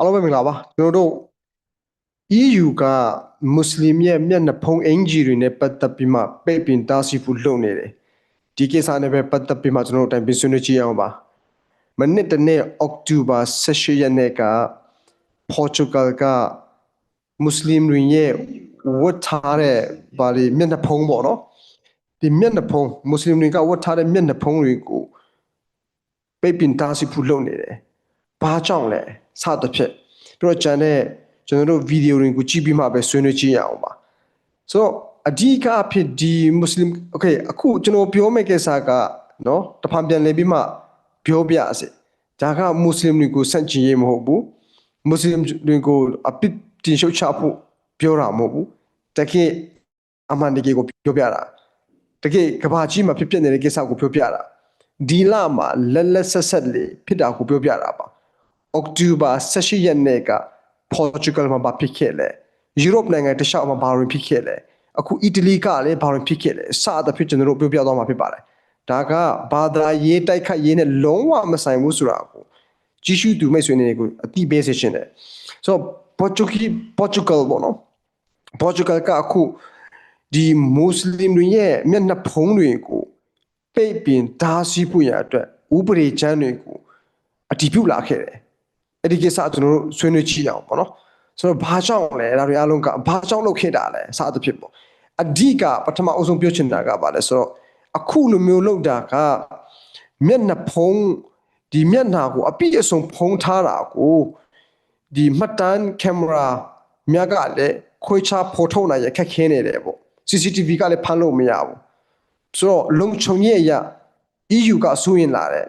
အားလုံးပဲမင်္ဂလာပါကျွန်တော်တို့ EU ကမွတ်စလင်ရဲ့မျက်နှာဖုံးအင်ဂျီတွေနဲ့ပတ်သက်ပြီးမှပိတ်ပင်တားဆီးဖို့လုပ်နေတယ်ဒီကိစ္စနဲ့ပဲပတ်သက်ပြီးမှကျွန်တော်တို့အတိုင်းပြင်ဆွေးနွေးကြည့်အောင်ပါမနစ်တနေ့အောက်တိုဘာ16ရက်နေ့က Portugal ကမွတ်စလင်တွေရဲ့ဝတ်ထားတဲ့ဗာလေမျက်နှာဖုံးပေါ့နော်ဒီမျက်နှာဖုံးမွတ်စလင်တွေကဝတ်ထားတဲ့မျက်နှာဖုံးတွေကိုပိတ်ပင်တားဆီးဖို့လုပ်နေတယ်ဘာကြောင့်လဲ စသဖြင့်ပြီးတော့ဂျန်တဲ့ကျွန်တော်တို့ဗီဒီယိုတွေကိုကြည့်ပြီးမှပဲဆွေးနွေးကြည့်ရအောင်ပါဆိုတော့အဓိကအဖြစ်ဒီမွတ်စလင်โอเคအခုကျွန်တော်ပြောမယ့်ကိစ္စကเนาะတဖန်ပြန်လည်ပြီးမှပြောပြစေဒါကမွတ်စလင်တွေကိုစန့်ကျင်ရေးမဟုတ်ဘူးမွတ်စလင်တွေကိုအပစ်တင်ရှုတ်ချဖို့ပြောတာမဟုတ်ဘူးတကယ်အမှန်တကယ်ကိုပြောပြတာတကယ်ကဘာကြီးမှာဖြစ်ဖြစ်နေတဲ့ကိစ္စကိုပြောပြတာဒီလမှာလက်လက်ဆက်ဆက်လေးဖြစ်တာကိုပြောပြတာပါ အောက်တိုဘာ16ရက်နေ့က Portugal မှာဘာဖြစ်ခဲ့လဲယူရိုပနိုင်ငံတခြားမှာဘာတွေဖြစ်ခဲ့လဲအခုအီတလီကလည်းဘာတွေဖြစ်ခဲ့လဲစသဖြင့်ကျွန်တော်တို့ပြောပြသွားမှာဖြစ်ပါတယ်ဒါကဘာသာရေးတိုက်ခတ်ရေးနဲ့လုံးဝမဆိုင်ဘူးဆိုတာကိုကြီးစုသူမိတ်ဆွေတွေကိုအတိပေးစေချင်တယ်ဆိုတော့ Portugal Portugal ပေါ့နော် Portugal ကအခုဒီမွတ်စလင်တွေရဲ့မျက်နှာဖုံးတွေကိုပိတ်ပင်ဓာစီဖို့ရအတွက်ဥပဒေချမ်းတွေကိုအတည်ပြုလာခဲ့တယ် အဲ့ဒီကိစ္စကျွန်တော်တို့ဆွေးနွေးကြည့်အောင်ပေါ့နော်ဆိုတော့ဘာကြောင့်လဲဒါတွေအားလုံးကဘာကြောင့်လုပ်ခဲ့တာလဲစသဖြင့်ပေါ့အဓိကပထမအဆုံးပြောချင်တာကဘာလဲဆိုတော့အခုလိုမျိုးလုပ်တာကမျက်နှာဖုံးဒီမျက်နှာကိုအပြည့်အစုံဖုံးထားတာကိုဒီမှတ်တမ်းကင်မရာမြတ်ကလည်းခွေးချဖော်ထုတ်နိုင်ရခက်ခဲနေတယ်ပေါ့ CCTV ကလည်းဖမ်းလို့မရဘူးဆိုတော့လုံခြုံရေးအရ EU ကစိုးရင်လာတယ်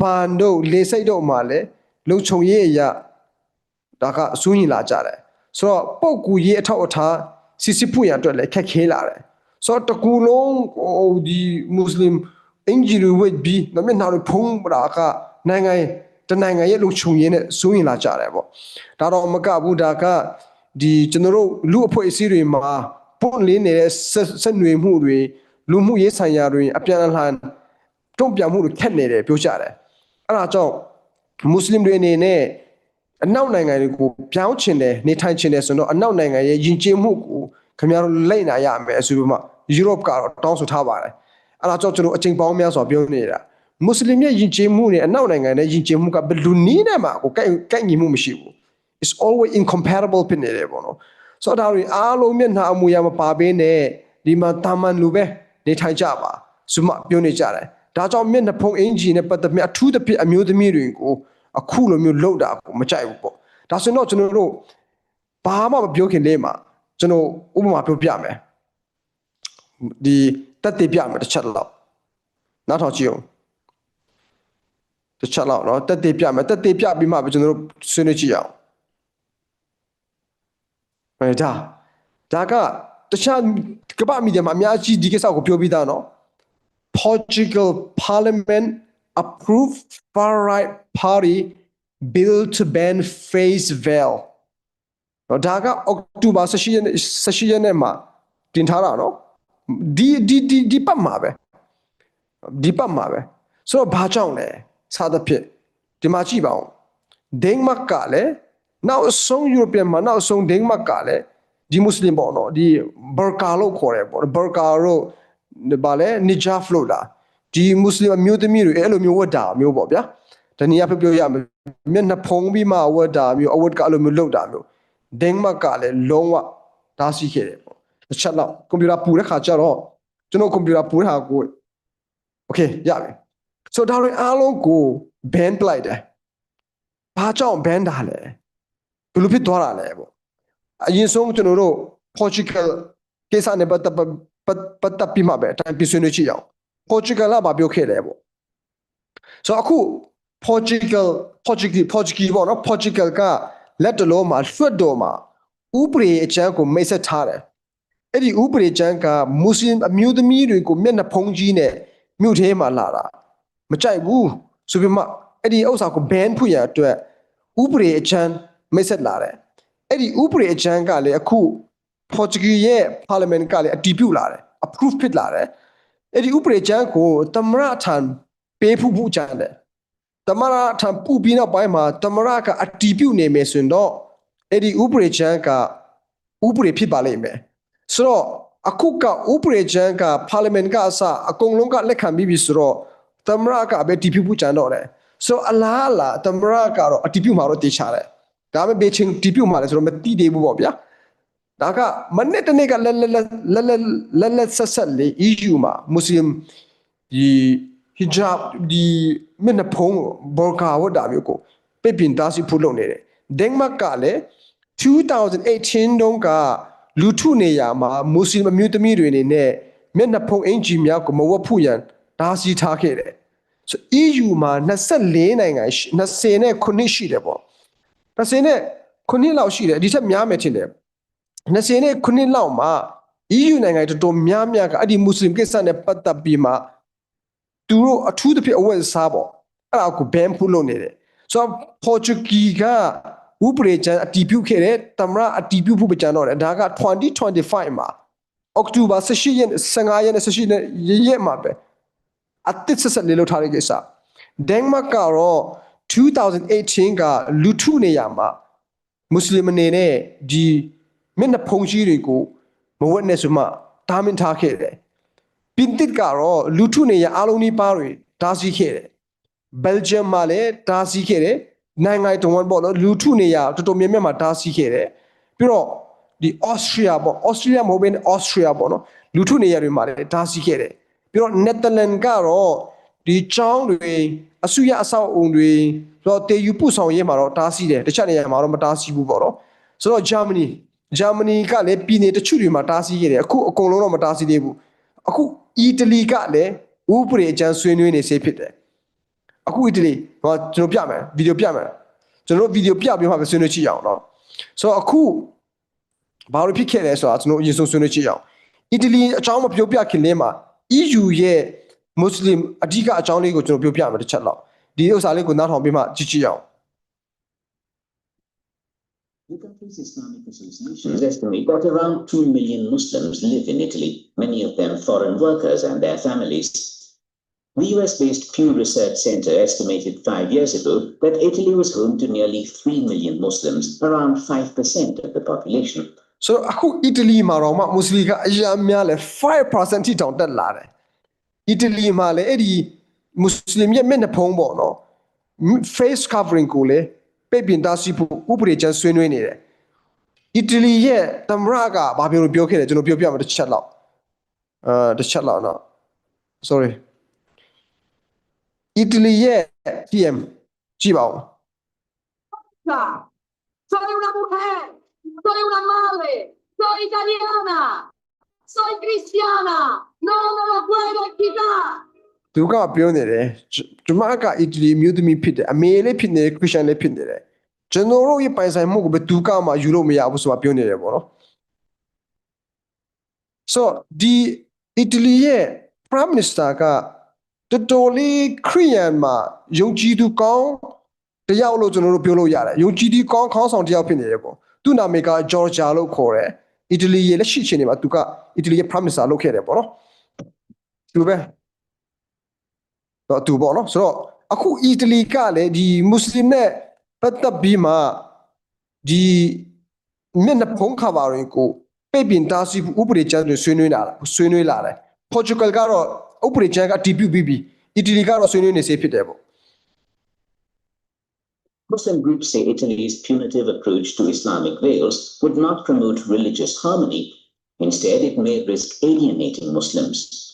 ဘာတို့လေစိတ်တို့မှလည်း လုံခြုံရေးအရဒါကအစိုးရင်လာကြတယ်ဆိုတော့ပုတ်ကူရေးအထောက်အထားစစ်စစ်ဖွင့်ရအတွက်လည်းခက်ခဲလာတယ်ဆိုတော့တကူလုံးဟိုဒီမွတ်စလင်အင်ဂျီရီဝစ်ဘီနမနာရဖုံးပရာကနိုင်ငံတနိုင်ငံရဲ့လုံခြုံရေးနဲ့စိုးရင်လာကြတယ်ပေါ့ဒါတော့မကဘူးဒါကဒီကျွန်တော်တို့လူအဖွဲ့အစည်းတွေမှာပွင့်လင်းနေတဲ့ဆက်ဆက်နွေမှုတွေလူမှုရေးဆိုင်ရာတွေအပြန်အလှန်တုံ့ပြန်မှုတွေခက်နေတယ်ပြောကြတယ်အဲ့ဒါကြောင့် မွတ်စလင်တွေအနေနဲ့အနောက်နိုင်ငံတွေကိုပြောင်းချင်တယ်နေထိုင်ချင်တယ်ဆိုတော့အနောက်နိုင်ငံရဲ့ယဉ်ကျေးမှုကိုခင်ဗျားတို့လိမ့်နာရမယ်ဆိုပြီးမှယူရိုပကတော့တောင်းဆိုထားပါတယ်အဲ့ဒါကြောင့်ကျွန်တော်အချိန်ပေါင်းများစွာပြောနေတာမွတ်စလင်ရဲ့ယဉ်ကျေးမှုနဲ့အနောက်နိုင်ငံရဲ့ယဉ်ကျေးမှုကဘယ်လူနည်းနဲ့မှကိုကိုက်ကိုက်ညီမှုမရှိဘူး is always incompatible ဖြစ်နေတယ်ပေါ့နော်ဆိုတော့ဒါတွေအားလုံးမျက်နှာအမူအရာမပါဘဲနဲ့ဒီမှာတာမန်လူပဲနေထိုင်ကြပါဆိုမှပြောနေကြတယ် ဒါကြောင့်မျက်နှာဖုံးအင်ဂျီနဲ့ပတ်သက်မြအထူးသဖြင့်အမျိုးသမီးတွေကိုအခုလိုမျိုးလှုပ်တာကိုမကြိုက်ဘူးပေါ့ဒါဆိုတော့ကျွန်တော်တို့ဘာမှမပြောခင်လေးမှာကျွန်တော်ဥပမာပြောပြမယ်ဒီတက်တည်ပြမယ်တစ်ချက်လောက်နောက်ထောင်ကြည့်အောင်တစ်ချက်လောက်เนาะတက်တည်ပြမယ်တက်တည်ပြပြီးမှပဲကျွန်တော်တို့ဆွေးနွေးကြည့်အောင်အဲဒါဒါကတခြားကမ္ဘာမီဒီယာမှာအများကြီးဒီကိစ္စကိုပြောပြီးသားเนาะ Portugal parliament approved far-right party bill to ban face veil တော့ဒါကအောက်တိုဘာ16ရက်16ရက်နေ့မှာတင်ထားတာနော်ဒီဒီဒီဒီပတ်မှာပဲဒီပတ်မှာပဲဆိုတော့ဘာကြောင့်လဲစသဖြင့်ဒီမှာကြည့်ပါဦးဒိန်းမတ်ကလည်းနောက်ဆုံးယူရိုပီယန်မှာနောက်ဆုံးဒိန်းမတ်ကလည်းဒီမွတ်စလင်ပေါ့နော်ဒီဘာကာလို့ခေါ်တယ်ပေါ့ဘာကာတို့ ဗာလဲ ninja flow လာဒီမွတ်စလင်အမျိုးသမီးတွေအဲ့လိုမျိုးဝတ်တာမျိုးပေါ့ဗျာတနည်းအားဖြင့်ပြောရမယ်မျက်နှာဖုံးပြီးမှဝတ်တာမျိုးအဝတ်ကအဲ့လိုမျိုးလုပ်တာမျိုးဒိန်းမတ်ကလည်းလုံးဝတားဆီးခဲ့တယ်ပေါ့တစ်ချက်တော့ကွန်ပျူတာပူတဲ့ခါကျတော့ကျွန်တော်ကွန်ပျူတာပူတာကို okay ရပြီဆိုတော့ဒါတွေအားလုံးကို ban လိုက်တယ်ဘာကြောင့် ban တာလဲဘယ်လိုဖြစ်သွားတာလဲပေါ့အရင်ဆုံးကျွန်တော်တို့ Portugal ကိစ္စနဲ့ပတ်သက် ပတ်ပတ်သက်ပြီးမှပဲအတိုင်းပြဆွေးနွေးကြည့်အောင် Portugal ကဘာပြောခဲ့လဲပေါ့ဆိုတော့အခု Portugal Portugal Portugal ပေါ့နော် Portugal ကလက်တလုံးမှာလွှတ်တော်မှာဥပဒေအကျမ်းကိုမိတ်ဆက်ထားတယ်အဲ့ဒီဥပဒေကျမ်းကမွတ်စလင်အမျိုးသမီးတွေကိုမျက်နှာဖုံးကြီးနဲ့မြို့ထဲမှာလာတာမကြိုက်ဘူးဆိုပြီးမှအဲ့ဒီဥစ္စာကို ban ဖွင့်ရအတွက်ဥပဒေအကျမ်းမိတ်ဆက်လာတယ်အဲ့ဒီဥပဒေအကျမ်းကလည်းအခု Portugal ရဲ့ parliament ကလည်းအတည်ပြုလာတယ် approve ဖြစ်လာတယ်အဲ့ဒီဥပဒေကျမ်းကိုသမရထံပေးဖို့ဖို့ကြတယ်တမရထံပူပြီးနောက်ပိုင်းမှာတမရကအတီးပြုတ်နေမယ်ဆိုရင်တော့အဲ့ဒီဥပဒေချမ်းကဥပဒေဖြစ်ပါလိမ့်မယ်ဆိုတော့အခုကဥပဒေချမ်းကပါလီမန်ကအစအကုန်လုံးကလက်ခံပြီးပြီဆိုတော့တမရကပဲတီးပြုတ်ဖို့ကြံတော့တယ်ဆိုတော့အလားအလာတမရကတော့အတီးပြုတ်မှာတော့တေချာတယ်ဒါပေမဲ့ဘေချင်းတီးပြုတ်မှာလဲဆိုတော့မတိသေးဘူးပေါ့ဗျာ ဒါကမနေ့တနေ့ကလက်လက်လက်လက်လက်လက်လက်ဆက်ဆက်လေး EU မှာမွတ်စလင်ဒီ hijab ဒီမင်းနဖုံးဘောကာဝတ်တာမျိုးကိုပြပင်တာစီဖို့လုပ်နေတယ်ဒိန်းမတ်ကလည်း2018တုန်းကလူထုနေရာမှာမွတ်စလင်အမျိုးသမီးတွေအနေနဲ့မျက်နှာဖုံးအင်ဂျီများကိုမဝတ်ဖို့ရန်ဒါစီထားခဲ့တယ်ဆို EU မှာ24နိုင်ငံရှိ20နဲ့9ရှိတယ်ပေါ့20နဲ့9လောက်ရှိတယ်ဒီထက်များမယ်ထင်တယ် 20နဲ့ခုနှစ်လောက်မှာ EU နိုင်ငံတော်တော်များများကအဲ့ဒီမွတ်စလင်ကိစ္စနဲ့ပတ်သက်ပြီးမှသူတို့အထူးသဖြင့်အဝတ်အစားပေါ့အဲ့ဒါကိုဘန်ဖူးလုပ်နေတယ်ဆိုတော့ Portuguese ကဥပဒေချမ်းအတည်ပြုခဲ့တယ်တမရအတည်ပြုဖို့ပကြံတော့တယ်ဒါက2025မှာအောက်တိုဘာ18ရက်15ရက်နဲ့18ရက်ရက်မှာပဲအတစ်ဆက်ဆက်လေးလို့ထားတဲ့ကိစ္စဒန်မတ်ကတော့2018ကလူထုနေရာမှာမွတ်စလင်အနေနဲ့ဒီ မျက်နှာဖုံးကြီးတွေကိုမဝတ်နဲ့ဆိုမှတားမင်ထားခဲ့တယ်ပင်တစ်ကတော့လူထုနေရအားလုံးဒီပါတွေတားဆီးခဲ့တယ်ဘယ်ဂျီယံမှာလည်းတားဆီးခဲ့တယ်နိုင်ငံတုံးပေါ့နော်လူထုနေရတော်တော်များများမှာတားဆီးခဲ့တယ်ပြီးတော့ဒီဩစတြေးလျပေါ့ဩစတြေးလျမဟုတ်ဘဲဩစတြေးလျပေါ့နော်လူထုနေရတွေမှာလည်းတားဆီးခဲ့တယ်ပြီးတော့နယ်သာလန်ကတော့ဒီချောင်းတွေအစုရအဆောက်အုံတွေတော့တေယူပို့ဆောင်ရေးမှာတော့တားဆီးတယ်တခြားနေရာမှာတော့မတားဆီးဘူးပေါ့နော်ဆိုတော့ဂျာမနီ ဂျာမနီကလည်းပြည်နယ်တချို့တွေမှာတားဆီးခဲ့တယ်အခုအကုန်လုံးတော့မတားဆီးသေးဘူးအခုအီတလီကလည်းဥပဒေအကျန်းဆွေးနွေးနေစေဖြစ်တယ်အခုအီတလီဟောကျွန်တော်ပြမယ်ဗီဒီယိုပြမယ်ကျွန်တော်ဗီဒီယိုပြပြီးမှပဲဆွေးနွေးကြည့်အောင်နော်ဆိုတော့အခုဘာလို့ဖြစ်ခဲ့လဲဆိုတာကျွန်တော်အရင်ဆုံးဆွေးနွေးကြည့်အောင်အီတလီအကြောင်းမပြောပြခင်လေးမှာ EU ရဲ့မွတ်စလင်အဓိကအကြောင်းလေးကိုကျွန်တော်ပြောပြမယ်တစ်ချက်လောက်ဒီဥစ္စာလေးကိုနားထောင်ပြီးမှကြည့်ကြည့်အောင် The country's Islamic associations estimate that around 2 million Muslims live in Italy, many of them foreign workers and their families. The US based Pew Research Center estimated five years ago that Italy was home to nearly 3 million Muslims, around 5% of the population. ဆိုတော့အခုအီတလီမှာတော့မှမွတ်စလင်ကအများများလဲ5%ထိတောင်တက်လာတယ်အီတလီမှာလည်းအဲ့ဒီမွတ်စလင်ရဲ့မျက်နှာဖုံးပေါ့နော် face covering ကိုလည်း ပိတ်ပင်တားဆီးဖို့ဥပဒေချမ်းဆွေးနွေးနေတယ်အီတလီရဲ့သမ္မတကဘာပြောလို့ပြောခဲ့တယ်ကျွန်တော်ပြောပြမယ်တစ်ချက်လောက်အာတစ်ချက်လောက်နော် sorry အီတလီရဲ့ PM ကြည့်ပါဦး Soy una mujer, soy una madre, soy italiana, soy cristiana, no me lo puedo quitar. သူကပြောနေတယ်ကျကျွန်မကအီတလီမျိုးသမီးဖြစ်တယ်အမေလည်းဖြစ်နေတယ်ခရစ်ယာန်လည်းဖြစ်နေတယ်ကျွန်တော်တို့ရဲ့ပိုင်ဆိုင်မှုကိုဘယ်သူကမှယူလို့မရဘူးဆိုတာပြောနေတယ်ပေါ့နော် so ဒီအီတလီရဲ့ prime minister ကတော်တော်လေးခရစ်ယာန်မှာယုံကြည်သူကောင်းတယောက်လို့ကျွန်တော်တို့ပြောလို့ရတယ်ယုံကြည်သူကောင်းခေါင်းဆောင်တယောက်ဖြစ်နေတယ်ပေါ့သူ့နာမည်ကဂျော်ဂျာလို့ခေါ်တယ်အီတလီရဲ့လက်ရှိချိန်မှာသူကအီတလီရဲ့ prime minister လုပ်ခဲ့တယ်ပေါ့နော်သူပဲ တော့သူပေါ့နော်ဆိုတော့အခုအီတလီကလည်းဒီမွတ်စလင်နဲ့ပတ်သက်ပြီးမှဒီမျက်နှာဖုံးခါပါရင်ကိုပိတ်ပင်တားဆီးဖို့ဥပဒေကျမ်းတွေဆွေးနွေးလာတာဆွေးနွေးလာတယ်ပေါ်တူဂတ်ကတော့ဥပဒေကျမ်းကအတည်ပြုပြီးပြီအီတလီကတော့ဆွေးနွေးနေစေဖြစ်တယ်ပေါ့ Muslim groups say Italy's punitive approach to Islamic veils would not promote religious harmony. Instead, it may risk alienating Muslims.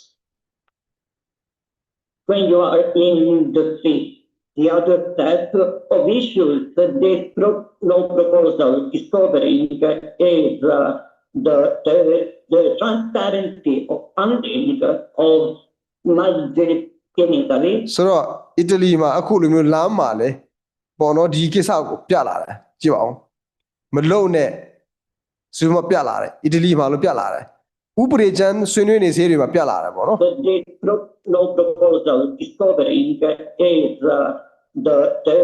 when you are in the street. The other set of issues that they pro- no proposal is covering is uh, the, the, the transparency of funding of masjid in Italy. ဆိုတော့အီတလီမှာအခုလိုမျိုးလမ်းမှာလဲပေါ့နော်ဒီကိစ္စကိုပြလာတယ်ကြည့်ပါဦးမလုံနဲ့ဇူမပြလာတယ်အီတလီမှာလို့ပြလာတယ် ဥပဒေကျမ်းဆွေးနွေးနေစေးတွေမှာပြလာတယ်ပေါ့နော် But the pro- no proposal is covering is uh, the, the,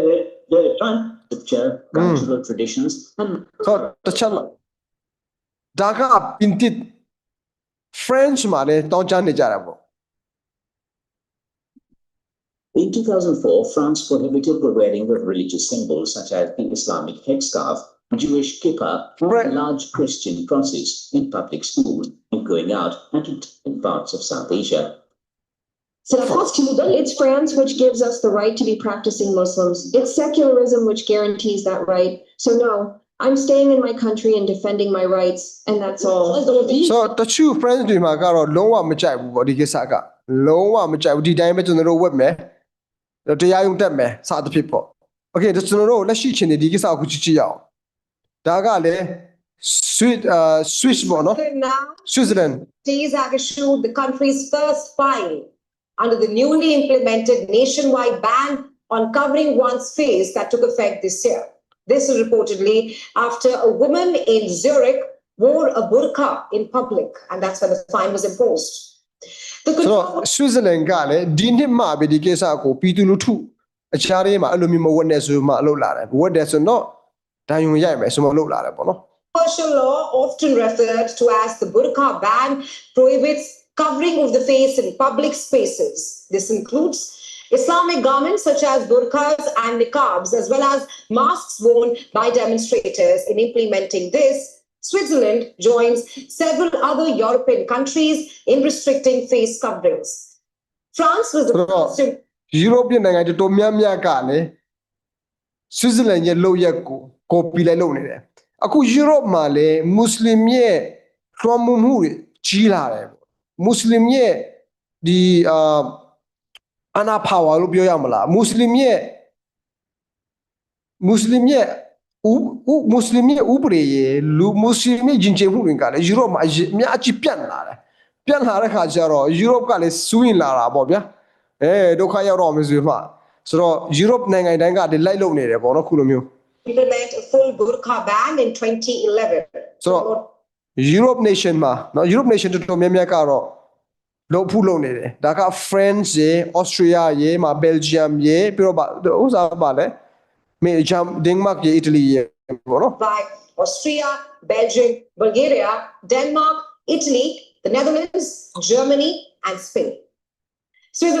the trans- Scripture, cultural traditions, and ဆိုတော့တစ်ချက်လောက်ဒါကပင်တစ် French မှာလည်းတောင်းချနေကြတာပေါ့ In 2004, France prohibited the wearing of religious symbols such as the Islamic headscarf, Jewish kippah, Right. and large Christian crosses in public schools and going out and in parts of South Asia. So across Cuba, it's France which gives us the right to be practicing Muslims. It's secularism which guarantees that right. So no, I'm staying in my country and defending my rights, and that's all. ဆိုတော့တချို့ friends တွေမှာကတော့လုံးဝမကြိုက်ဘူးပေါ့ဒီကိစ္စကလုံးဝမကြိုက်ဘူးဒီတိုင်းပဲကျွန်တော်တို့ဝတ်မယ်တရားရုံတက်မယ်စသဖြင့်ပေါ့ okay ကျွန်တော်တို့လက်ရှိချင်းနေဒီကိစ္စကိုကြည့်ကြည့်ရအောင် ဒါကလည်း Swiss အာ Swiss ပေါ့နော် Now, Switzerland These have issued the country's first fine under the newly implemented nationwide ban on covering one's face that took effect this year. This is reportedly after a woman in Zurich wore a burqa in public, and that's when the fine was imposed. The ဆိုတော့ control- Switzerland ကလည်းဒီနှစ်မှပဲဒီကိစ္စကိုပြည်သူလူထုအချားရေးမှာအဲ့လိုမျိုးမဝတ်နဲ့ဆိုမှအလုပ်လာတယ်ဝတ်တယ်ဆိုတော့ ဒဏ်ရုံရိုက်မယ်ဆိုမှအလုပ်လာတယ်ပေါ့နော် controversial law, often referred to as the burqa ban, prohibits covering of the face in public spaces. This includes Islamic garments such as burqas and niqabs, as well as masks worn by demonstrators. In implementing this, Switzerland joins several other European countries in restricting face coverings. France was the Bro. first in ယူရိုပနိုင်ငံတော်တော်များများကလည်းဆွစ်ဇာလန်ရဲ့လုပ်ရက်ကို ကိုပီလိုက်လုပ်နေတယ်အခုယူရိုပမှာလည်းမွတ်စလင်ရဲ့လွှမ်းမိုးမှုတွေကြီးလာတယ်ပေါ့မွတ်စလင်ရဲ့ဒီအာအနာပါဝါလို့ပြောရမလားမွတ်စလင်ရဲ့မွတ်စလင်ရဲ့ဥဥမွတ်စလင်ရဲ့ဥပဒေရဲ့လူမွတ်စလင်ရဲ့ဂျင်ဂျေမှုတွေကလည်းယူရိုပမှာအရင်အများကြီးပြန့်လာတယ်ပြန့်လာတဲ့ခါကျတော့ယူရိုပကလည်းစူးရင်လာတာပေါ့ဗျာအဲဒုက္ခရောက်တော့မယ်ဆိုမှဆိုတော့ Europe နိုင်ငံတိုင်းကဒီလိုက်လုံနေတယ်ပေါ့နော်ခုလိုမျိုး implement a full burqa ban in 2011. So- Europe nation မှာเนาะ Europe nation တော်တော်များများကတော့လုံဖူးလုံနေတယ်ဒါက France ရေ Austria ရေမှာ Belgium ရေပြီးတော့ဗာဥစားပါလဲမေဂျမ် Denmark ရေ Italy ရေပေါ့နော် by Austria, Belgium, Bulgaria, Denmark, Italy, the Netherlands, Germany, and Spain. Swiss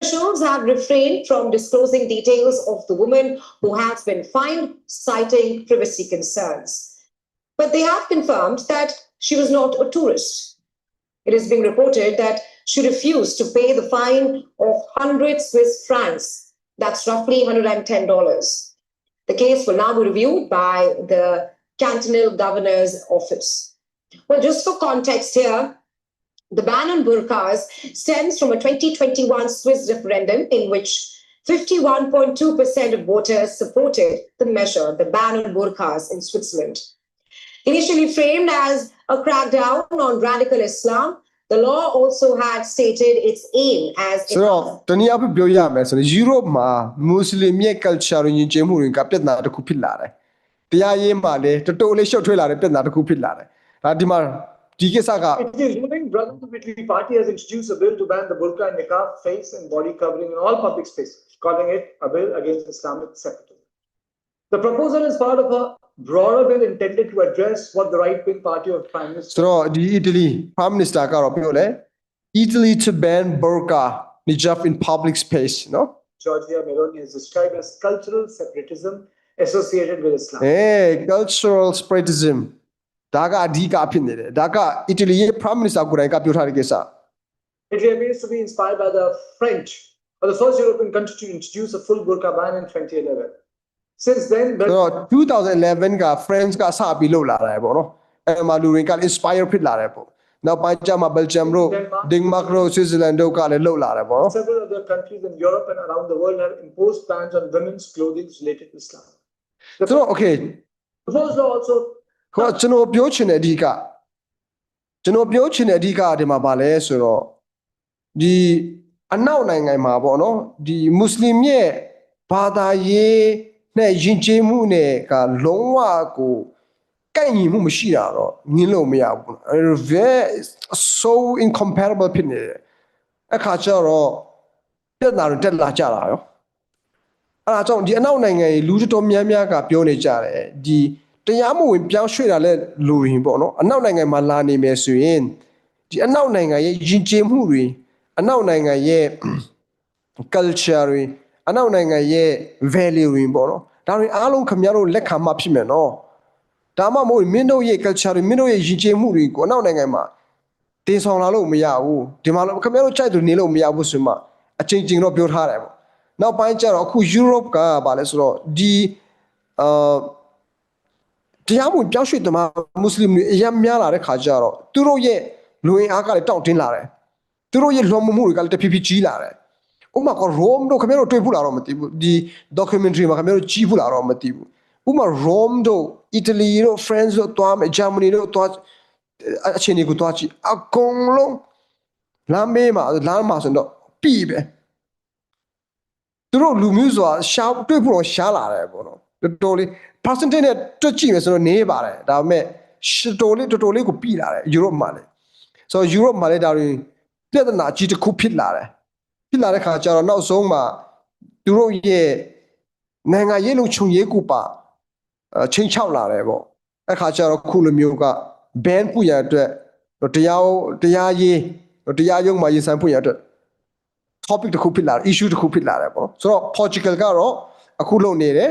officials have refrained from disclosing details of the woman who has been fined, citing privacy concerns. But they have confirmed that she was not a tourist. It is being reported that she refused to pay the fine of 100 Swiss francs. That's roughly $110. The case will now be reviewed by the cantonal governor's office. Well, just for context here, the ban on burqas stems from a 2021 Swiss referendum in which 51.2% of voters supported the measure, the ban on burqas in Switzerland. Initially framed as a crackdown on radical Islam, the law also had stated its aim as ဆိုတော့တနည်းအားဖြင့်ပြောရမယ်ဆိုရင် Europe မှာ Muslim ရဲ့ culture ညင်ကျင်းမှုတွေကပြဿနာတစ်ခုဖြစ်လာတယ်တရားရေးမှာလည်းတော်တော်လေးရှုပ်ထွေးလာတဲ့ပြဿနာတစ်ခုဖြစ်လာတယ်ဒါဒီမှာဒီကိစ္စက It is ruling Brotherhood of Italy party has introduced a bill to ban the burqa and niqab, face and body covering in all public spaces, calling it a bill against Islamic separatism. The proposal is part of a broader bill intended to address what the right-wing party of Prime Minister... So, the Italy Prime Minister, Italy to ban burqa, niqab in public space, no? Georgia, Meloni is described as cultural separatism associated with Islam. Hey, cultural separatism. ဒါကအဓိကဖြစ်နေတယ်ဒါက Italy ရဲ့ Prime Minister ကိုယ်တိုင်ကပြောထားတဲ့ကိစ္စ Italy appears to be inspired by the French, or the first European country to introduce a full burqa ban in 2011. Since then, ဆိုတော့ Belgium 2011က France ကစပြီးလှုပ်လာတယ်ပေါ့နော်အဲမှာလူတွေက inspire ဖြစ်လာတယ်ပေါ့နောက်ပိုင်းကျမှ Belgium တို့ Denmark တို့ Switzerland တို့ကလည်းလှုပ်လာတယ်ပေါ့နော် Several other countries in Europe and around the world have imposed bans on women's clothing related to Islam. The ဆိုတော့ okay proposed law also ဟိုကျွန်တော်ပြောချင်တဲ့အဓိကကျွန်တော်ပြောချင်တဲ့အဓိကဒီမှာဗာလဲဆိုတော့ဒီအနောက်နိုင်ငံမှာပေါ့နော်ဒီမွတ်စလင်ရဲ့ဘာသာရေးနဲ့ယဉ်ကျေးမှုနဲ့ကလုံးဝကိုကန့်ညီမှုမရှိတာတော့ငင်းလို့မရဘူး။ very so incompatible ဖြစ်နေတယ်။အခါကျတော့ပြဿနာတွေတက်လာကြတာရော။အဲဒါကြောင့်ဒီအနောက်နိုင်ငံကြီးလူတော်တော်များများကပြောနေကြတယ်ဒီ တရားမဝင်ပြောင်းရွှေ့တာလဲလူရင်ပေါ့နော်။အနောက်နိုင်ငံမှာလာနေမယ်ဆိုရင်ဒီအနောက်နိုင်ငံရဲ့ယဉ်ကျေးမှုတွေအနောက်နိုင်ငံရဲ့ culture တွေအနောက်နိုင်ငံရဲ့ value တွေပေါ့နော်ဒါတွေအားလုံးခင်ဗျားတို့လက်ခံမှဖြစ်မယ်နော်ဒါမှမဟုတ်မင်းတို့ရဲ့ culture တွေမင်းတို့ရဲ့ယဉ်ကျေးမှုတွေကိုအနောက်နိုင်ငံမှာတင်ဆောင်လာလို့မရဘူးဒီမှာခင်ဗျားတို့ကြိုက်သူနေလို့မရဘူးဆိုမှအချင်းချင်းတော့ပြောထားတယ်ပေါ့နောက်ပိုင်းကျတော့အခု Europe ကဘာလဲဆိုတော့ဒီအာ တရားဝင်ပြောင်းရွှေ့သမားမွတ်စလင်တွေအများများလာတဲ့ခါကျတော့သူတို့ရဲ့လူဝင်အားကလည်းတောင့်တင်းလာတယ်သူတို့ရဲ့လွန်မှုမှုတွေကလည်းတဖြည်းဖြည်းကြီးလာတယ်ဥပမာက Rome တို့ခင်ဗျားတို့တွေ့ဘူးလားတော့မသိဘူးဒီ documentary မှာခင်ဗျားတို့ကြည့်ဘူးလားတော့မသိဘူးဥပမာ Rome တို့ Italy တို့ France တို့တွားမယ် Germany တို့တွားအချင်းတွေကိုတွားကြည့်အကုန်လုံးလမ်းမေးမှာလမ်းမှာဆိုတော့ပြီပဲသူတို့လူမျိုးဆိုတာရှားတွေ့ဖို့တော့ရှားလာတယ်ပေါ့နော် တော်တော်လေး percentage နဲ့တွက်ကြည့်မယ်ဆိုတော့နေပါတယ်ဒါပေမဲ့တော်တော်လေးတော်တော်လေးကိုပြီလာတယ်ယူရိုပမှာလေဆိုတော့ယူရိုပမှာလေဒါတွေပြဿနာကြီးတစ်ခုဖြစ်လာတယ်ဖြစ်လာတဲ့ခါကျတော့နောက်ဆုံးမှာသူတို့ရဲ့နိုင်ငံရေးလုံခြုံရေးကိုပါအချင်းချောက်လာတယ်ပေါ့အဲ့ခါကျတော့ခုလိုမျိုးက ban ပူရအတွက်တရားတရားရေးတရားရုံးမှာရေးဆိုင်ပူရအတွက် topic တစ်ခုဖြစ်လာတယ် issue တစ်ခုဖြစ်လာတယ်ပေါ့ဆိုတော့ Portugal ကတော့အခုလုပ်နေတယ်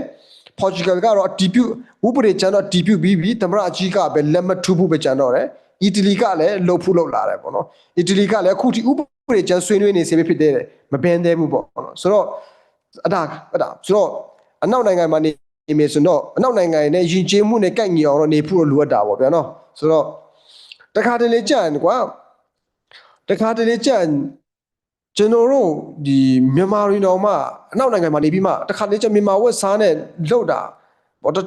Portugal ကတော့ debut ဥပဒေကျမ်းတော့ debut ပြီးပြီသမရအကြီးကပဲလက်မထူဖို့ပဲကျန်တော့တယ် Italy ကလည်းလှုပ်ဖို့လှုပ်လာတယ်ပေါ့နော် Italy ကလည်းအခုထိဥပဒေကျမ်းဆွေးနွေးနေစေပဲဖြစ်သေးတယ်မဘန်သေးဘူးပေါ့နော်ဆိုတော့အဒါအဒါဆိုတော့အနောက်နိုင်ငံမှာနေနေမယ်ဆိုတော့အနောက်နိုင်ငံနဲ့ယဉ်ကျေးမှုနဲ့ကိုက်ညီအောင်တော့နေဖို့လိုအပ်တာပေါ့ဗျာနော်ဆိုတော့တခါတလေကြာရင်ကွာတခါတလေကြာရင် ကျွန်တော်တို့ဒီမြန်မာပြည်တော်မှာအနောက်နိုင်ငံမှာနေပြီးမှတခါလေကျမြန်မာဝက်စားနဲ့လောက်တာဘောတ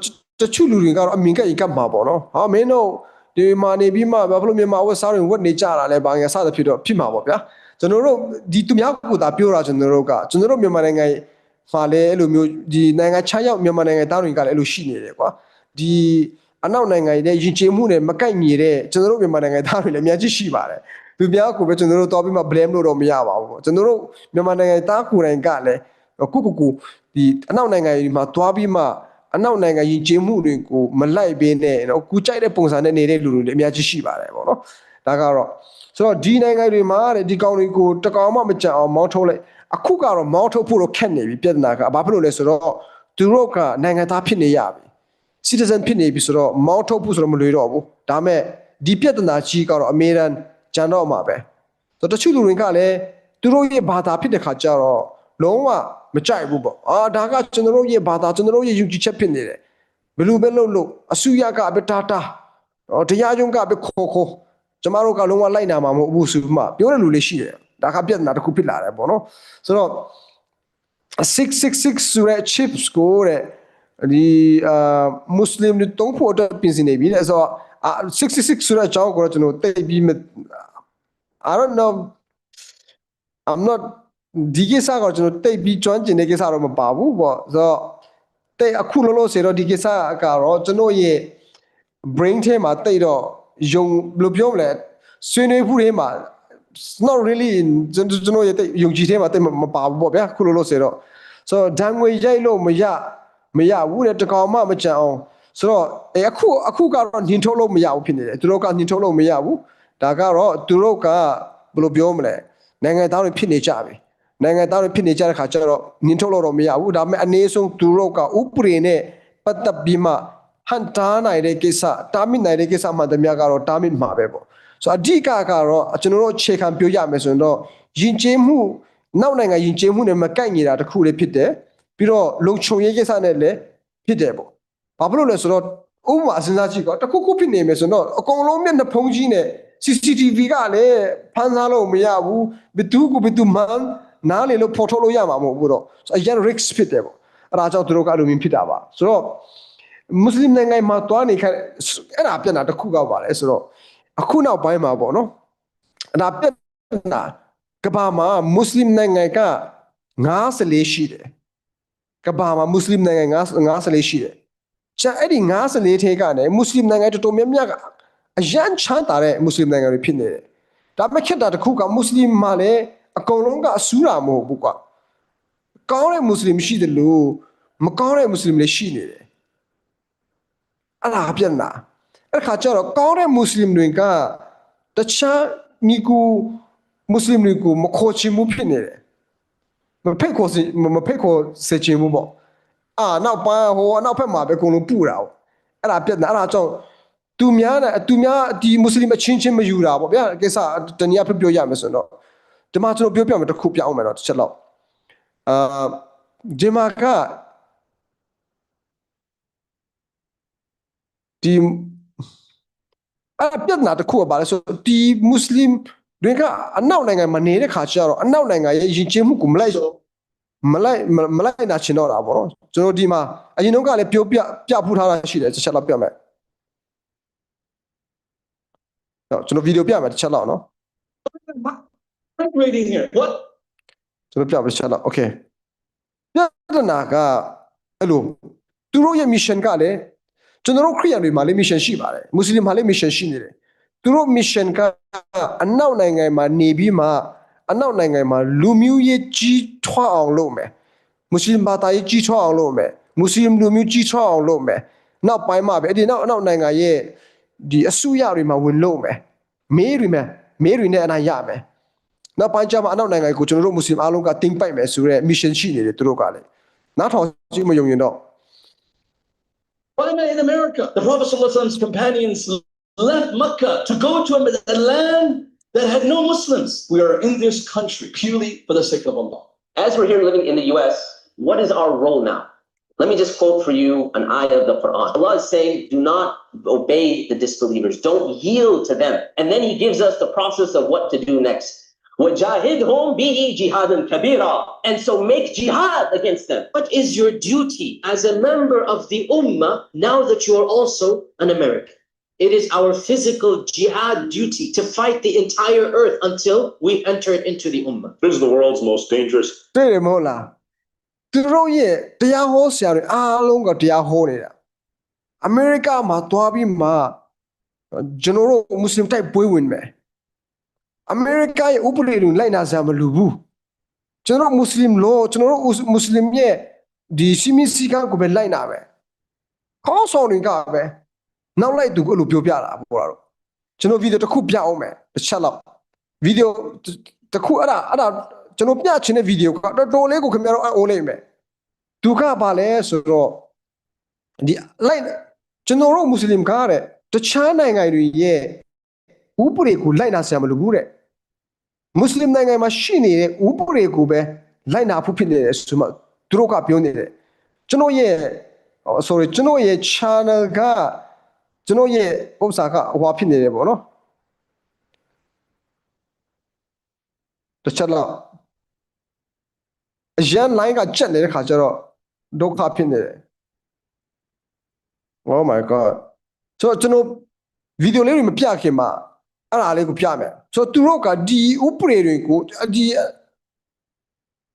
တချို့လူတွေကတော့အမင်ကကြီးကပ်မှာပေါ့နော်ဟာမင်းတို့ဒီမှာနေပြီးမှဘာဖြစ်လို့မြန်မာဝက်စားတွေဝက်နေကြတာလဲဘာငယ်စသဖြင့်တော့ဖြစ်မှာပေါ့ဗျာကျွန်တော်တို့ဒီသူများကိုသာပြောတာကျွန်တော်တို့ကကျွန်တော်တို့မြန်မာနိုင်ငံမှာလည်းအဲ့လိုမျိုးဒီနိုင်ငံခြားရောက်မြန်မာနိုင်ငံသားတွေကလည်းအဲ့လိုရှိနေတယ်ကွာဒီအနောက်နိုင်ငံရဲ့ယဉ်ကျေးမှုနဲ့မကိုက်ညီတဲ့ကျွန်တော်တို့မြန်မာနိုင်ငံသားတွေလည်းအများကြီးရှိပါတယ် သူများကိုပဲကျွန်တော်တို့တော့ပြီးမှ blame လို့တော့မရပါဘူးပေါ့ကျွန်တော်တို့မြန်မာနိုင်ငံတားကိုယ်တိုင်ကလည်းကုကုကူဒီအနောက်နိုင်ငံတွေမှာတွားပြီးမှအနောက်နိုင်ငံယဉ်ကျေးမှုတွေကိုမလိုက်ပေးနဲ့နော်ကူကြိုက်တဲ့ပုံစံနဲ့နေတဲ့လူတွေလည်းအများကြီးရှိပါတယ်ပေါ့နော်ဒါကတော့ဆိုတော့ဒီနိုင်ငံတွေမှာတဲ့ဒီကောင်တွေကိုတကောင်မှမကြံအောင်မောင်းထုတ်လိုက်အခုကတော့မောင်းထုတ်ဖို့တော့ခက်နေပြီပြဿနာကဘာဖြစ်လို့လဲဆိုတော့သူတို့ကနိုင်ငံသားဖြစ်နေရပြီ citizen ဖြစ်နေပြီဆိုတော့မောင်းထုတ်ဖို့ဆိုတော့မလွယ်တော့ဘူးဒါမဲ့ဒီပြဿနာကြီးကတော့အမေရိကန် ကြံတော့မှာပဲဆိုတော့တချို့လူတွေကလည်းသူတို့ရဲ့ဘာသာဖြစ်တဲ့ခါကျတော့လုံးဝမကြိုက်ဘူးပေါ့အာဒါကကျွန်တော်တို့ရဲ့ဘာသာကျွန်တော်တို့ရဲ့ယုံကြည်ချက်ဖြစ်နေတယ်ဘယ်လိုပဲလုပ်လို့အစုရကပဲတာတာဟောတရားရုံးကပဲခေါ်ခေါ်ကျမတို့ကလုံးဝလိုက်နာမှာမဟုတ်ဘူးဆိုပြီးမှပြောတဲ့လူလေးရှိတယ်ဒါကပြဿနာတစ်ခုဖြစ်လာတယ်ပေါ့နော်ဆိုတော့666ဆိုတဲ့ chips ကိုတဲ့ဒီအာမွတ်စလင်တွေတုံးဖို့အတွက်ပြင်ဆင်နေပြီတဲ့ဆိုတော့အာ 66ဆိုတဲ့အကြောင်းကိုတော့ကျွန်တော်တိတ်ပြီးမ I don't know I'm not ဒီကိစ္စကကျွန်တော်တိတ်ပြီးကျွမ်းကျင်တဲ့ကိစ္စတော့မပါဘူးပေါ့ဆိုတော့တိတ်အခုလောလောဆယ်တော့ဒီကိစ္စကတော့ကျွန်တော်ရဲ့ brain ထဲမှာတိတ်တော့ယုံဘယ်လိုပြောမလဲဆွေးနွေးမှုတွေမှာ not really in ကျွန်တော်ကျွန်တော်ရဲ့တိတ်ယုံကြည်ထဲမှာတိတ်မမပါဘူးပေါ့ဗျာအခုလောလောဆယ်တော့ဆိုတော့ဓာတ်ငွေရိုက်လို့မရမရဘူးတဲ့တကောင်မှမကြံအောင် ဆိုတော့အဲအခုအခုကတော့ညှင်ထုတ်လို့မရဘူးဖြစ်နေတယ်သူတို့ကညှင်ထုတ်လို့မရဘူးဒါကတော့သူတို့ကဘယ်လိုပြောမလဲနိုင်ငံသားတွေဖြစ်နေကြပြီနိုင်ငံသားတွေဖြစ်နေကြတဲ့ခါကျတော့ညှင်ထုတ်လို့တော့မရဘူးဒါပေမဲ့အနည်းဆုံးသူတို့ကဥပဒေနဲ့ပတ်သက်ပြီးမှဟန်တားနိုင်တဲ့ကိစ္စတားမြစ်နိုင်တဲ့ကိစ္စမှန်သမျှကတော့တားမြစ်မှာပဲပေါ့ဆိုတော့အဓိကကတော့ကျွန်တော်တို့အခြေခံပြောရမယ်ဆိုရင်တော့ယဉ်ကျေးမှုနောက်နိုင်ငံယဉ်ကျေးမှုနဲ့မကိုက်ညီတာတစ်ခုလေးဖြစ်တယ်ပြီးတော့လုံခြုံရေးကိစ္စနဲ့လည်းဖြစ်တယ်ပေါ့ ဘာဖြစ်လို့လဲဆိုတော့ဥပမာစဉ်းစားကြည့်ကောတခုခုဖြစ်နေမယ်ဆိုတော့အကုန်လုံးမျက်နှာဖုံးကြီးနဲ့ CCTV ကလည်းဖမ်းစားလို့မရဘူးဘယ်သူကဘယ်သူမှန်းနားလေလို့ဖော်ထုတ်လို့ရမှာမဟုတ်ဘူးတော့ဆိုအရင် risk ဖြစ်တယ်ပေါ့အဲဒါကြောင့်သူတို့ကအဲ့လိုမျိုးဖြစ်တာပါဆိုတော့မွတ်စလင်နိုင်ငံမှာတွားနေခိုင်းအဲ့ဒါပြန်တာတစ်ခုကပါလဲဆိုတော့အခုနောက်ပိုင်းမှာပေါ့နော်အဲ့ဒါပြန်တာကဘာမှာမွတ်စလင်နိုင်ငံက94ရှိတယ်ကဘာမှာမွတ်စလင်နိုင်ငံ94ရှိတယ် ကျန်အဲ့ဒီ94ထဲကနေမွတ်စလင်နိုင်ငံတော်တော်များများကအရန်ချမ်းသာတဲ့မွတ်စလင်နိုင်ငံတွေဖြစ်နေတယ်။ဒါပေမဲ့ခက်တာတစ်ခုကမွတ်စလင်မှာလည်းအကုန်လုံးကအဆူတာမဟုတ်ဘူးကွာ။ကောင်းတဲ့မွတ်စလင်ရှိတယ်လို့မကောင်းတဲ့မွတ်စလင်လည်းရှိနေတယ်။အဲ့ဒါကပြန်လာ။အဲ့ခါကျတော့ကောင်းတဲ့မွတ်စလင်တွေကတခြားမိကူမွတ်စလင်တွေကိုမခေါ်ချင်မှုဖြစ်နေတယ်မဖိတ်ခေါ်စီမမဖိတ်ခေါ်စေချင်ဘူးပေါ့ အာနောက်ပိုင်းဟိုအနောက်ဖက်မှာပဲအကုန်လုံးပူတာပေါ့အဲ့ဒါပြက်နေအဲ့ဒါကြောင့်သူများနဲ့သူများဒီမွတ်စလင်အချင်းချင်းမယူတာပေါ့ဗျာကိစ္စတနည်းအားဖြင့်ပြောရမယ်ဆိုတော့ဒီမှာကျွန်တော်ပြောပြမယ်တစ်ခုပြအောင်မယ်တော့တစ်ချက်တော့အာဒီမှာကဒီအဲ့ပြဿနာတစ်ခုကဘာလဲဆိုတော့ဒီမွတ်စလင်တွေက အနောက်နိုင်ငံမှာနေတဲ့ခါကျတော့အနောက်နိုင်ငံရဲ့ယဉ်ကျေးမှုကိုမလိုက် မလိုက်မမလိုက်နာချင်တော့တာပေါ့နော်ကျွန်တော်ဒီမှာအရင်တော့ကလည်းပြောပြပြဖူးထားတာရှိတယ်တစ်ချက်တော့ပြမယ်တော့ကျွန်တော်ဗီဒီယိုပြမယ်တစ်ချက်တော့နော် reading here. What ကျွန်တော်ပြမယ်တစ်ချက်တော့ okay ပြဿနာကအဲ့လိုသူတို့ရဲ့ mission ကလည်းကျွန်တော်တို့ခရိယန်တွေမှာလည်း mission ရှိပါတယ်မွတ်စလင်မှာလည်း mission ရှိနေတယ်သူတို့ mission ကအနောက်နိုင်ငံမှာနေပြီးမှ အနောက်နိုင်ငံမှာလူမျိုးရေးကြီးထွားအောင်လုပ်မယ်မွတ်စလင်ဘာသာရေးကြီးထွားအောင်လုပ်မယ်မွတ်စလင်လူမျိုးကြီးထွားအောင်လုပ်မယ်နောက်ပိုင်းမှာပဲအဲ့ဒီနောက်အနောက်နိုင်ငံရဲ့ဒီအစုရတွေမှာဝင်လုပ်မယ်မေးတွေမှာမေးတွေနဲ့အနိုင်ရမယ်နောက်ပိုင်းကျမှအနောက်နိုင်ငံကိုကျွန်တော်တို့မွတ်စလင်အားလုံးကတင်းပိုက်မယ်ဆိုတဲ့ mission ရှိနေတယ်သူတို့ကလည်းနောက်ထောင်ကြည့်မယုံရင်တော့ why am I in America? The Prophet Prophet's companions left Mecca to go to a, a land that had no Muslims. We are in this country purely for the sake of Allah. as we're here living in the US, what is our role now? Let me just quote for you an ayah of the Quran. Allah is saying, do not obey the disbelievers. Don't yield to them. And then he gives us the process of what to do next. وَجَاهِدْهُمْ بِهِ جِهَادًا كَبِيرًا And so make jihad against them. What is your duty as a member of the ummah now that you are also an American? It is our physical jihad duty to fight the entire earth until we enter it into the ummah. This is the world's most dangerous တွေ့တယ်မဟုတ်လားသူတို့ရဲ့တရားဟောဆရာတွေအားလုံးကတရားဟောနေတာအမေရိကမှာသွားပြီးမှကျွန်တော်တို့မွတ်စလင်တိုက်ပွဲဝင်မယ်အမေရိကရဲ့ဥပဒေတွေလိုက်နာစရာမလိုဘူးကျွန်တော်တို့မွတ်စလင်လောကျွန်တော်တို့မွတ်စလင်ရဲ့ဒီစီမီစီကကိုပဲလိုက်နာမယ်ခေါင်းဆောင်တွေကပဲ နောက်လိုက်သူကအဲ့လိုပြောပြတာပေါ့လားတော့ကျွန်တော်ဗီဒီယိုတစ်ခုပြအောင်မယ်တစ်ချက်လောက်ဗီဒီယိုတစ်ခုအဲ့ဒါအဲ့ဒါကျွန်တော်ပြချင်တဲ့ဗီဒီယိုကတော်တော်လေးကိုခင်ဗျားတို့အံ့ဩလိမ့်မယ်သူကဘာလဲဆိုတော့ဒီလိုက်ကျွန်တော်တို့မွတ်စလင်ကားတဲ့တခြားနိုင်ငံတွေရဲ့ဥပဒေကိုလိုက်နာဆရာမလိုဘူးတဲ့မွတ်စလင်နိုင်ငံမှာရှိနေတဲ့ဥပဒေကိုပဲလိုက်နာဖို့ဖြစ်နေတယ်ဆိုမှသူတို့ကပြောနေတယ်ကျွန်တော်ရဲ့ဟို sorry ကျွန်တော်ရဲ့ channel က ကျွန်တော်ရဲ့ဥစ္စာကဟွာဖြစ်နေတယ်ပေါ့နော်တစ်ချက်လောက်အရန် line ကကြက်နေတဲ့ခါကျတော့ဒုက္ခဖြစ်နေတယ် Oh my god ဆိုတော့ကျွန်တော်ဗီဒီယိုလေးတွေမပြခင်မှာအဲ့ဒါလေးကိုပြမယ်ဆိုတော့သူတို့ကဒီဥပဒေတွေကိုဒီ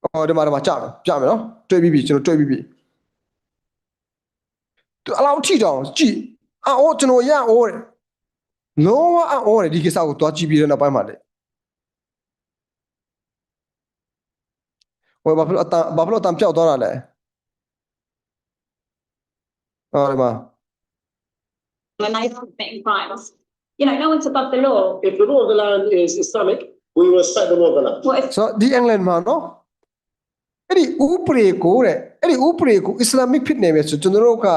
ဟောဒီမှာဒီမှာကြမယ်ပြမယ်နော်တွေ့ပြီးပြီကျွန်တော်တွေ့ပြီးပြီသူအလောက်ထိတောင်ကြည့် အော်ကျွန်တော်ရအော်တယ်လုံးဝအော်တယ်ဒီကိစ္စကိုတွားကြည့်ပြီးတဲ့နောက်ပိုင်းမှာလေဟိုဘာဖြစ်လို့အတန်ဘာဖြစ်လို့အတန်ပြောက်သွားတာလဲအော်ဒီမှာ and I committing crimes. You know, no one's above the law. If the law of the land is Islamic, we will respect the law of the land. What if ဆိုတော့ဒီအင်္ဂလန်မှာနော်အဲ့ဒီဥပဒေကိုတဲ့အဲ့ဒီဥပဒေကိုအစ္စလာမစ်ဖြစ်နေမယ်ဆိုကျွန်တော်တို့က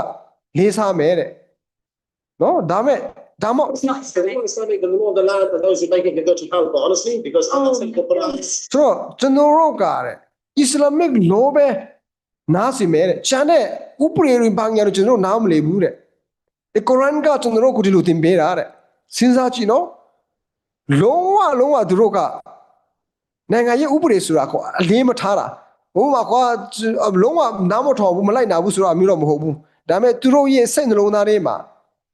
လေးစားမယ်တဲ့ နော်ဒါမဲ့ဒါမှမဟုတ် it's not If the law Islamic? is Islamic, then the law of the land and those who make it can go to hell. But honestly, because Allah Oh said my in the Quran, goodness. ဆိုတော့ကျွန်တော်တို့ကတဲ့အစ္စလာမစ်လောပဲနားစီမယ်တဲ့ကျန်တဲ့ဥပဒေတွေဘာညာတော့ကျွန်တော်တို့နားမလည်ဘူးတဲ့ကုရ်အာန်ကကျွန်တော်တို့ကိုဒီလိုသင်ပေးတာတဲ့စဉ်းစားကြည့်နော်လုံးဝလုံးဝသူတို့ကနိုင်ငံရေးဥပဒေဆိုတာကိုအလေးမထားတာဘုမှာကွာလုံးဝနားမထောင်ဘူးမလိုက်နာဘူးဆိုတာအမျိုးတော့မဟုတ်ဘူးဒါပေမဲ့သူတို့ရဲ့စိတ်နှလုံးသားထဲမှာ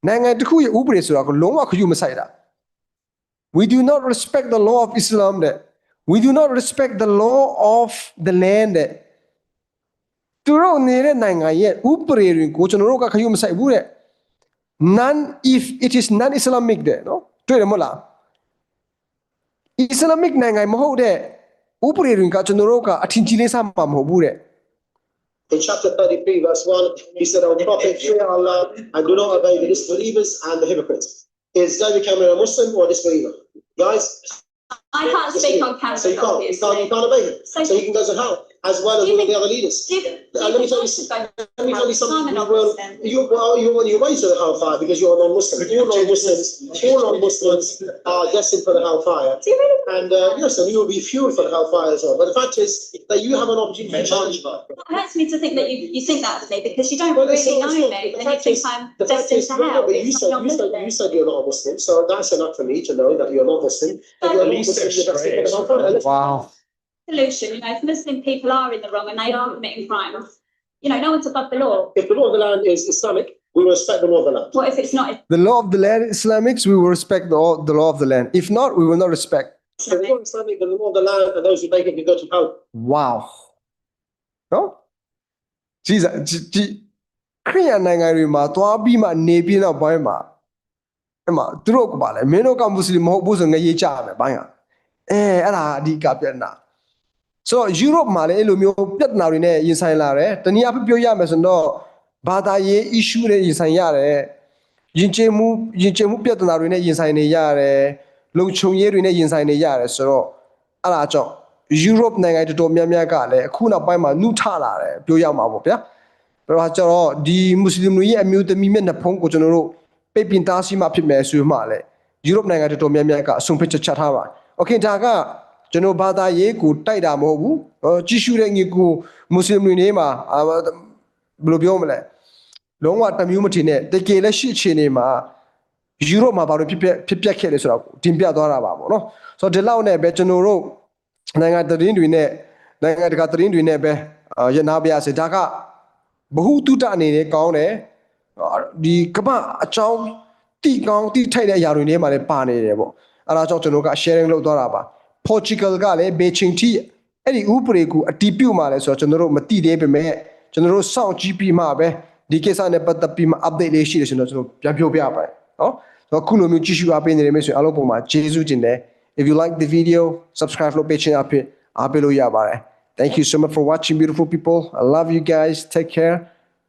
နိုင်ငံတစ်ခုရဲ့ဥပဒေဆိုတာကိုလုံးဝခရူးမဆိုင်တာ we do not respect the law of Islam တဲ့ we do not respect the law of the land တဲ့သူတို့နေတဲ့နိုင်ငံရဲ့ဥပဒေတွေကိုကျွန်တော်တို့ကခရုမဆိုင်ဘူးတဲ့ none if it is non islamic တဲ့နော်တွေ့တယ်မဟုတ်လား islamic နိုင်ငံမဟုတ်တဲ့ဥပဒေတွေကကျွန်တော်တို့ကအထင်ကြီးလေးစားမှာမဟုတ်ဘူးတဲ့ in chapter 33, verse 1, he said, O Prophet, fear Allah and do not obey the disbelievers and the hypocrites. Is David Cameron a Muslim or a disbeliever? Guys, I can't speak on so you can't, you can't, you can't obey him. So- So he can go to hell. As well as Do you all of the other leaders. Do you think- do Uh, let me tell you, let me tell you something. I'm You will, non-Muslim. you, well, you, you're way to the hellfire because you're a non-Muslim. All non-Muslims, all non-Muslims are destined for the hellfire. Do? And, uh, yes, and you will be fueled for the hellfire as well. But the fact is that you have an opportunity to change. It hurts me to think that you, you think that of me because you don't Well, really not- know it's not- me the and fact is- I'm The fact is, to no, no, hell. but you said, you said, you said you're not a Muslim, so that's enough for me to know that you're not Muslim. If you're not Muslim, you're destined for the hellfire. Wow Solution, you know, if Muslim people are in the wrong and they are committing crimes, you know, no one's above the law. If the law of the land is Islamic, we will respect the law of the land. What if it's not? The law of the land Islamics, we will respect the, the law of the land. If not, we will not respect. If the law is Islamic, then the law of the land and those who make it can go to hell. Wow နော်ကြည်စားကြည်ကြည်ခရိယန်နိုင်ငံတွေမှာသွားပြီးမှနေပြီးနောက်ပိုင်းမှာအဲ့မှာသူတို့ကပါလေမင်းတို့ကမွတ်စလင်မဟုတ်ဘူးဆိုငရေကြရမယ်ဘိုင်းကအဲအဲ့ဒါအဓိကပြဿနာ ဆိုတော့ယူရိုပမှာလည်းအဲ့လိုမျိုးပြဿနာတွေနဲ့ရင်ဆိုင်လာတယ်တနည်းအားဖြင့်ပြောရမယ်ဆိုတော့ဘာသာရေး issue တွေရင်ဆိုင်ရတယ်ယဉ်ကျေးမှုယဉ်ကျေးမှုပြဿနာတွေနဲ့ရင်ဆိုင်နေရတယ်လုံခြုံရေးတွေနဲ့ရင်ဆိုင်နေရတယ်ဆိုတော့အဲ့ဒါကြောင့် Europe နိုင်ငံတော်တော်များများကလည်းအခုနောက်ပိုင်းမှာနှုထလာတယ်ပြောရမှာပေါ့ဗျာ။ဒါတော့ကျတော့ဒီမွတ်စလင်တွေရဲ့အမျိုးသမီးမျက်နှာဖုံးကိုကျွန်တော်တို့ပိတ်ပင်တားဆီးမှဖြစ်မယ်ဆိုမှလည်း Europe နိုင်ငံတော်တော်များများကအဆုံးဖြတ်ချက်ချထားပါတယ်။ Okay ဒါက ကျွန်တော်ဘာသာရေးကိုတိုက်တာမဟုတ်ဘူး။ဟောကြည့်ရှုတဲ့ညီကိုမွတ်စလင်တွေနေမှာအာဘယ်လိုပြောမလဲ။လုံးဝတမျိုးမထင်နဲ့တကယ်လည်းရှိချင်နေမှာယူရိုပမှာဘာလို့ဖြစ်ဖြစ်ဖြစ်ပျက်ခဲ့လဲဆိုတော့တင်ပြသွားတာပါပေါ့နော်။ဆိုတော့ဒီလောက်နဲ့ပဲကျွန်တော်တို့နိုင်ငံသတင်းတွေနဲ့နိုင်ငံတကာသတင်းတွေနဲ့ပဲအာရနာပြရစေဒါကဘ ഹു တုတအနေနဲ့ကောင်းတယ်အာဒီကမ္ဘာအကြောင်းတိကောင်းတိထိုက်တဲ့အရာတွေထဲမှာလည်းပါနေတယ်ပေါ့အဲဒါကြောင့်ကျွန်တော်က sharing လုပ်သွားတာပါ Portugal ကလည်းဘေချင်းတီအဲ့ဒီဥပဒေကိုအတီးပြုတ်มาလဲဆိုတော့ကျွန်တော်တို့မတိသေးပေမဲ့ကျွန်တော်တို့စောင့်ကြည့်ပြီးမှပဲဒီကိစ္စနဲ့ပတ်သက်ပြီးမှ update လေးရှိတယ်ဆိုတော့ကျွန်တော်ပြန်ပြောပြပါတယ်နော်ဆိုတော့ခုလိုမျိုးကြည့်ရှုအားပေးနေတယ်မိတ်ဆွေအားလုံးပုံမှာကျေးဇူးတင်တယ် If you like the video, subscribe လုပ်ပေးချင်အဖြစ်အားပေးလို့ရပါတယ် Thank you so much for watching beautiful people. I love you guys. Take care.